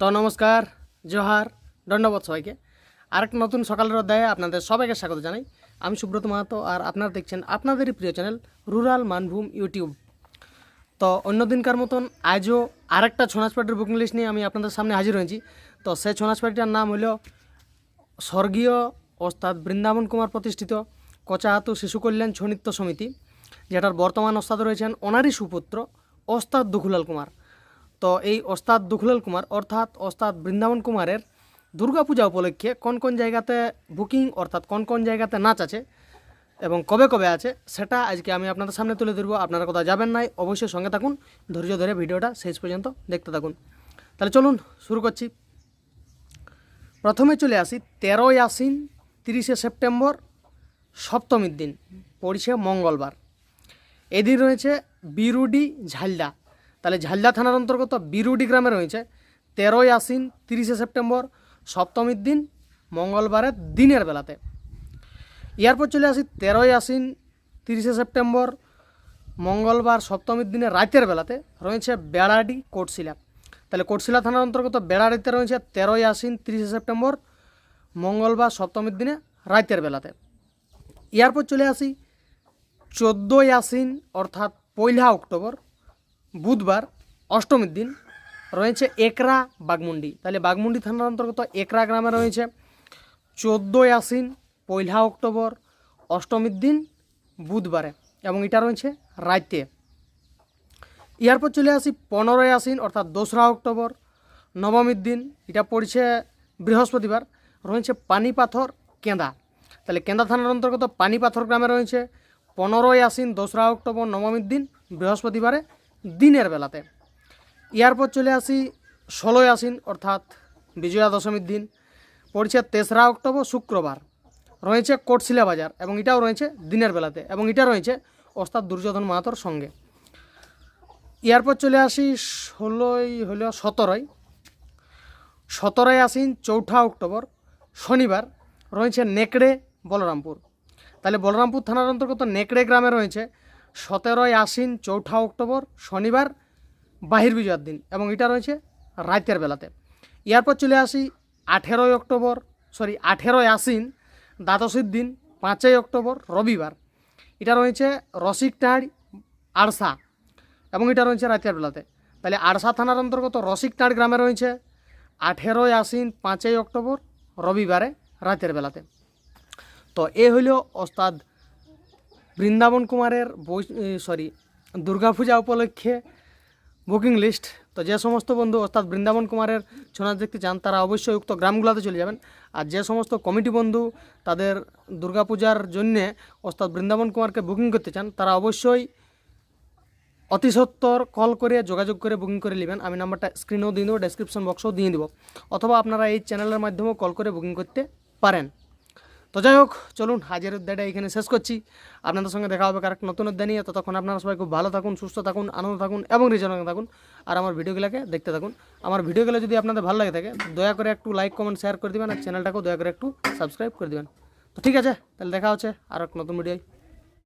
তো নমস্কার, জোহার দণ্ডবোধ সবাইকে। আরেকটা নতুন সকালের অধ্যায়ে আপনাদের সবাইকে স্বাগত জানাই। আমি সুব্রত মাহাতো আর আপনারা দেখছেন আপনাদেরই প্রিয় চ্যানেল রুরাল মানভূম ইউটিউব। তো অন্য দিনকার মতন আজও আরেকটা ছৌ নাচ বুকিং লিস্ট নিয়ে আমি আপনাদের সামনে হাজির হয়েছি। তো সেই ছৌ নাচ নাম হলো স্বর্গীয় ওস্তাদ বৃন্দাবন কুমার প্রতিষ্ঠিত কচাহাতু শিশু কল্যাণ ছৌ নৃত্য সমিতি, যেটার বর্তমান ওস্তাদ রয়েছেন অনারই সুপুত্র ওস্তাদ দুখুলাল কুমার। তো এই ওস্তাদ দুখলাল কুমার, অর্থাৎ ওস্তাদ বৃন্দাবন কুমারের দুর্গাপূজা উপলক্ষে কোন কোন জায়গাতে বুকিং, অর্থাৎ কোন কোন জায়গাতে নাচ আছে এবং কবে কবে আছে, সেটা আজকে আমি আপনাদের সামনে তুলে ধরবো। আপনারা কোথাও যাবেন নাই, অবশ্যই সঙ্গে থাকুন। ধৈর্য ধরে ভিডিওটা শেষ পর্যন্ত দেখতে থাকুন। তাহলে চলুন, শুরু করছি। প্রথমে চলে আসি, তেরোই আশ্বিন, তিরিশে সেপ্টেম্বর, সপ্তমীর দিন, পড়ছে মঙ্গলবার। এদিন রয়েছে বিরুডি ঝালদা। তাহলে ঝালদা থানার অন্তর্গত বিরুডি গ্রামে রয়েছে তেরোই আশ্বিন, তিরিশে সেপ্টেম্বর, সপ্তমীর দিন, মঙ্গলবারের দিনের বেলাতে। এরপর চলে আসি তেরোই আশ্বিন, তিরিশে সেপ্টেম্বর, মঙ্গলবার, সপ্তমীর দিনে রাতের বেলাতে রয়েছে বেড়াডি, কোটশিলা। তাহলে কোটশিলা থানার অন্তর্গত বেড়াডিতে রয়েছে তেরোই আশ্বিন, তিরিশে সেপ্টেম্বর, মঙ্গলবার, সপ্তমীর দিনে রাতের বেলাতে। এরপর চলে আসি চোদ্দোই আশ্বিন, অর্থাৎ পয়লা অক্টোবর বুধবার অষ্টমীর দিন রয়েছে একরা বাগমুন্ডি। তাহলে বাগমুন্ডি থানার অন্তর্গত একরা গ্রামে রয়েছে চোদ্দোই আশ্বিন, পয়লা অক্টোবর, অষ্টমীর দিন বুধবারে এবং এটা রয়েছে রাইতে। এরপর চলে আসি পনেরোই আশ্বিন, অর্থাৎ দোসরা অক্টোবর, নবমীর দিন। এটা পড়ছে বৃহস্পতিবার, রয়েছে পানি পাথর কেঁদা তাহলে কেঁদা থানার অন্তর্গত পানি পাথর গ্রামে রয়েছে পনেরোই আশ্বিন, দোসরা অক্টোবর, নবমীর দিন, বৃহস্পতিবারে দিনের বেলাতে। এরপর চলে আসি ষোলোই আসিন অর্থাৎ বিজয়া দশমীর দিন। পড়ছে তেসরা অক্টোবর, শুক্রবার। রয়েছে কোটশিলা বাজার এবং এটাও রয়েছে দিনের বেলাতে এবং এটা রয়েছে ওস্তাদ দুর্যোধন মাহাতোর সঙ্গে। এরপর চলে আসি ষোলোই হলো সতেরোই। সতেরোই আসিন চৌঠা অক্টোবর, শনিবার রয়েছে নেকড়ে বলরামপুর। তাহলে বলরামপুর থানার অন্তর্গত নেকড়ে গ্রামে রয়েছে সতেরোই আশ্বিন চৌঠা অক্টোবর শনিবার বাহির বিজয়ের দিন এবং এটা রয়েছে রাতের বেলাতে। এরপর চলে আসি আঠেরোই অক্টোবর সরি আঠেরোই আশ্বিন দ্বাদশীর দিন পাঁচই অক্টোবর রবিবার। এটা রয়েছে রসিকটাড় আড়সা এবং এটা রয়েছে রাতের বেলাতে। তাহলে আড়সা থানার অন্তর্গত রসিকটাড় গ্রামে রয়েছে আঠেরোই আশ্বিন পাঁচই অক্টোবর রবিবারে রাতের বেলাতে। তো এ হইল ওস্তাদ বৃন্দাবন কুমারের বই সরি দুর্গাপূজা উপলক্ষে বুকিং লিস্ট তো যে সমস্ত বন্ধু, অর্থাৎ বৃন্দাবন কুমারের ছৌ নাচ দেখতে চান, তারা অবশ্যই উক্ত গ্রামগুলোতে চলে যাবেন। আর যে সমস্ত কমিটি বন্ধু তাদের দুর্গাপূজার জন্যে, অর্থাৎ বৃন্দাবন কুমারকে বুকিং করতে চান, তারা অবশ্যই অতি সত্বর কল করে যোগাযোগ করে বুকিং করে নেবেন। আমি নাম্বারটা স্ক্রিনেও দিয়ে দেবো ডেসক্রিপশন বক্সেও দিয়ে দেবো। অথবা আপনারা এই চ্যানেলের মাধ্যমেও কল করে বুকিং করতে পারেন। তো যাই হোক, চলুন হাজার অধ্যায়টা এখানে শেষ করছি। আপনাদের সঙ্গে দেখা হবে কারেক্ট নতুন অধ্যায় নিয়ে। ততক্ষণ আপনারা সবাই খুব ভালো থাকুন, সুস্থ থাকুন, আনন্দ থাকুন এবং রিজনে থাকুন। আর আমার ভিডিওগুলোকে দেখতে থাকুন। আমার ভিডিওগুলো যদি আপনাদের ভালো লাগে থাকে, দয়া করে একটু লাইক কমেন্ট শেয়ার করে দেবেন আর চ্যানেলটাকেও দয়া করে একটু সাবস্ক্রাইব করে দেবেন। তো ঠিক আছে, তাহলে দেখা হচ্ছে আর এক নতুন ভিডিও